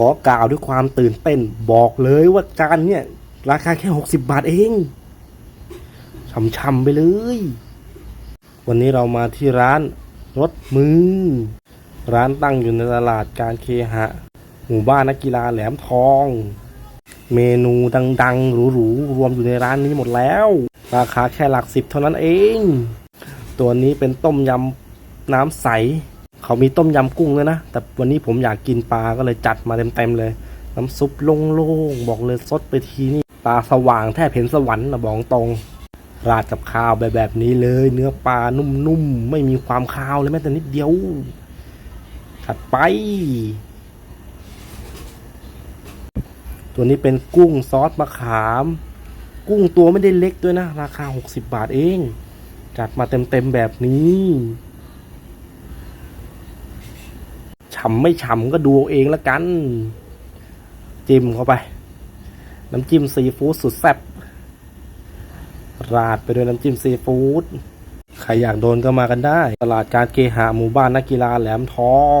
ขอกล่าวด้วยความตื่นเต้น บอกเลยว่าจานเนี่ย ราคาแค่ 60 บาทเองช่ำๆไปเลย วันนี้เรามาที่ร้านรถมือ ร้านตั้งอยู่ในตลาดการเคหะ หมู่บ้านนักกีฬาแหลมทอง เมนูดังๆหรูๆรวมอยู่ในร้านนี้หมดแล้ว ราคาแค่หลักสิบเท่านั้นเอง ตัวนี้เป็นต้มยำน้ำใส เขามีต้มยำกุ้งด้วยนะ แต่วันนี้ผมอยากกินปลาก็เลยจัดมาเต็มๆเลย น้ำซุปโล่งๆบอกเลยซดไปทีนี่ตาสว่างแทบเห็นสวรรค์นะบอกตรง ราดกับข้าวแบบแบบนี้เลย เนื้อปลานุ่มๆไม่มีความคาวเลยแม้แต่นิดเดียวถัดไป ตัวนี้เป็นกุ้งซอสมะขาม กุ้งตัวไม่ได้เล็กด้วยนะ ราคา 60 บาทเอง จัดมาเต็มๆแบบนี้ ฉ่ำไม่ฉ่ำก็ดูเอาเองละกัน จิ้มเข้าไป น้ำจิ้มซีฟู้ดสุดแซ่บราดไปด้วยน้ำจิ้มซีฟู้ดใครอยากโดนก็มากันได้ ตลาดการเกหะหมู่บ้านนักกีฬาแหลมทอง